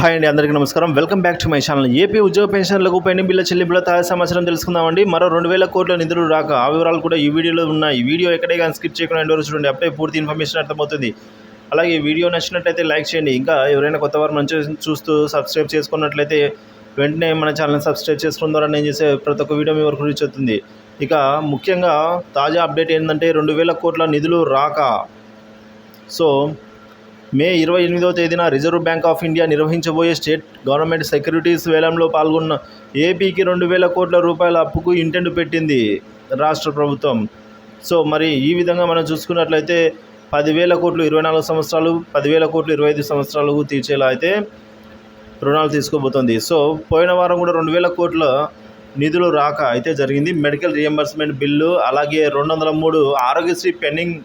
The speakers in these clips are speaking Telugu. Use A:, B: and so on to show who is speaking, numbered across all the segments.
A: హాయ్ అండి అందరికీ నమస్కారం. Welcome back to my channel. AP ఉద్యోగ పెన్షన్లకు పెండింగ్ బిల్ల చెల్లింపుల తాజా సమాచారం తెలుసుకుందామండి. మరో రెండు వేల కోట్ల నిధులు రాక ఆ వివరాలు కూడా ఈ వీడియోలో ఉన్నాయి. ఈ వీడియో ఎక్కడే కానీ స్కిప్ చేయకుండా ఎండ్ చూడండి. అప్పుడే పూర్తి ఇన్ఫర్మేషన్ అర్థమవుతుంది. అలాగే ఈ వీడియో నచ్చినట్లయితే లైక్ చేయండి. ఇంకా ఎవరైనా కొత్త వారు మంచి చూస్తూ సబ్స్క్రైబ్ చేసుకున్నట్లయితే వెంటనే మన ఛానల్ని సబ్స్క్రైబ్ చేసుకోవడం ద్వారా నేను చేసే ప్రతి ఒక్క వీడియో మీ వరకు రీచ్ అవుతుంది. ఇక ముఖ్యంగా తాజా అప్డేట్ ఏంటంటే రెండు వేల కోట్ల నిధులు రాక. సో మే ఇరవై ఎనిమిదవ తేదీన రిజర్వ్ బ్యాంక్ ఆఫ్ ఇండియా నిర్వహించబోయే స్టేట్ గవర్నమెంట్ సెక్యూరిటీస్ వేలంలో పాల్గొన్న ఏపీకి రెండు వేల కోట్ల రూపాయల అప్పుకు ఇంటెంట్ పెట్టింది రాష్ట్ర ప్రభుత్వం. సో మరి ఈ విధంగా మనం చూసుకున్నట్లయితే పదివేల కోట్లు ఇరవై నాలుగు సంవత్సరాలు పదివేల కోట్లు ఇరవై ఐదు సంవత్సరాలకు తీర్చేలా అయితే రుణాలు తీసుకోబోతోంది. సో పోయిన వారం కూడా రెండు వేల కోట్ల నిధులు రాక అయితే జరిగింది. మెడికల్ రియంబర్స్మెంట్ బిల్లు అలాగే రెండు వందల మూడు ఆరోగ్యశ్రీ పెండింగ్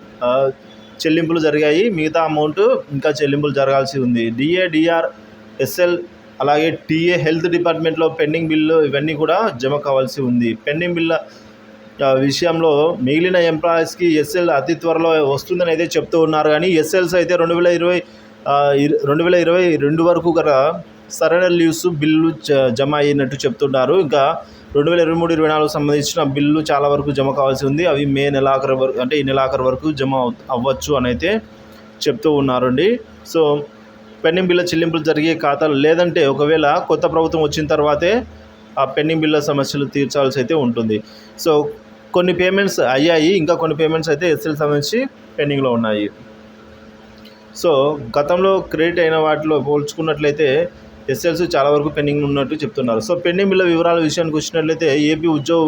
A: చెల్లింపులు జరిగాయి. మిగతా అమౌంట్ ఇంకా చెల్లింపులు జరగాల్సి ఉంది. డిఏ డిఆర్ ఎస్ఎల్ అలాగే టీఏ హెల్త్ డిపార్ట్మెంట్లో పెండింగ్ బిల్లు ఇవన్నీ కూడా జమ కావాల్సి ఉంది. పెండింగ్ బిల్ల విషయంలో మిగిలిన ఎంప్లాయీస్కి ఎస్ఎల్ అతి త్వరలో వస్తుందని అయితే చెప్తూ ఉన్నారు. కానీ ఎస్ఎల్స్ అయితే రెండు వేల ఇరవై రెండు వేల ఇరవై రెండు వరకు గల సరెండర్ లీవ్స్ బిల్లు జ- జమ అయినట్టు చెప్తున్నారు. ఇంకా రెండు వేల ఇరవై మూడు ఇరవై నాలుగు సంబంధించిన బిల్లు చాలా వరకు జమ కావాల్సి ఉంది. అవి మే నెలాఖరు వరకు అంటే ఈ నెలాఖరు వరకు జమ అవ్వచ్చు అని అయితే చెప్తూ ఉన్నారండి. సో పెండింగ్ బిల్ల చెల్లింపులు జరిగే ఖాతాలు లేదంటే ఒకవేళ కొత్త ప్రభుత్వం వచ్చిన తర్వాతే ఆ పెండింగ్ బిల్ల సమస్యలు తీర్చాల్సి అయితే ఉంటుంది. సో కొన్ని పేమెంట్స్ అయ్యాయి ఇంకా కొన్ని పేమెంట్స్ అయితే ఎస్ఎల్ సంబంధించి పెండింగ్లో ఉన్నాయి. సో గతంలో క్రెడిట్ అయిన వాటిలో పోల్చుకున్నట్లయితే ఎస్ఎల్సీ చాలా వరకు పెండింగ్ ఉన్నట్టు చెప్తున్నారు. సో పెండింగ్ బిల్ల వివరాల విషయానికి వచ్చినట్లయితే ఏపీ ఉద్యోగ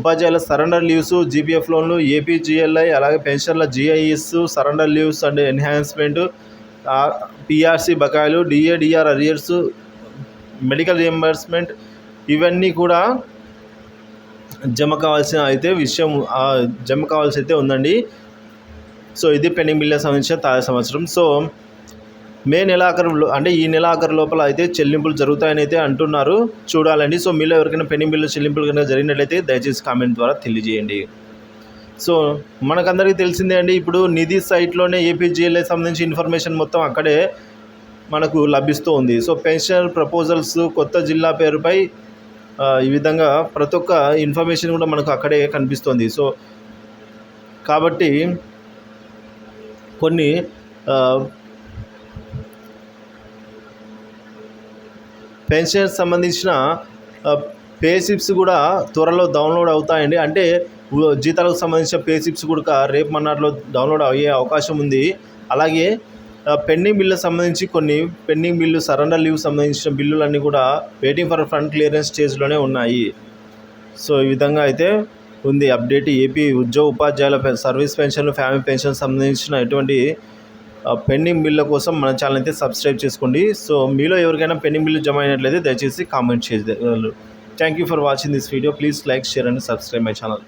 A: ఉపాధ్యాయుల సరెండర్ లీవ్స్ జీపీఎఫ్ లోన్లు ఏపీ జిఎల్ఐ అలాగే పెన్షన్ల GIS surrender leaves and enhancement PRC బకాయిలు DA DR arrears medical reimbursement ఇవన్నీ కూడా జమ కావాల్సిన అయితే విషయం జమ కావాల్సి అయితే ఉందండి. సో ఇది పెండింగ్ బిల్ల సంబంధించిన తాజా సంవత్సరం సో మే నెలాఖరు అంటే ఈ నెలాఖరు లోపల అయితే చెల్లింపులు జరుగుతాయని అయితే అంటున్నారు. చూడాలండి. సో మీలో ఎవరికైనా పెండింగ్ బిల్లు చెల్లింపులు కనుక జరిగినట్లయితే దయచేసి కామెంట్ ద్వారా తెలియజేయండి. సో మనకందరికీ తెలిసిందే అండి. ఇప్పుడు నిధి సైట్లోనే ఏపీజీఎల్ఐ సంబంధించి ఇన్ఫర్మేషన్ మొత్తం అక్కడే మనకు లభిస్తూ ఉంది. సో పెన్షన్ ప్రపోజల్స్ కొత్త జిల్లా పేరుపై ఈ విధంగా ప్రతి ఒక్క ఇన్ఫర్మేషన్ కూడా మనకు అక్కడే కనిపిస్తుంది. సో కాబట్టి కొన్ని పెన్షన్ సంబంధించిన పే స్లిప్స్ కూడా త్వరలో డౌన్లోడ్ అవుతాయండి. అంటే జీతాలకు సంబంధించిన పే స్లిప్స్ కూడా రేపు మన్నాటిలో డౌన్లోడ్ అయ్యే అవకాశం ఉంది. అలాగే పెండింగ్ బిల్లు సంబంధించి కొన్ని పెండింగ్ బిల్లు సరెండర్ లీవ్ సంబంధించిన బిల్లులన్నీ కూడా వెయిటింగ్ ఫర్ ఫండ్ క్లియరెన్స్ స్టేజ్లోనే ఉన్నాయి. సో ఈ విధంగా అయితే ఉంది అప్డేట్. ఏపీ ఉద్యోగ ఉపాధ్యాయుల సర్వీస్ పెన్షన్ ఫ్యామిలీ పెన్షన్ సంబంధించిన ఎటువంటి పెండింగ్ బిల్ల కోసం మన ఛానల్ అయితే సబ్స్క్రైబ్ చేసుకోండి. సో మీలో ఎవరికైనా పెండింగ్ బిల్లు జమ అయినట్లయితే దయచేసి కామెంట్ చేయగలరు thank you for watching this video. Please like share and subscribe my channel.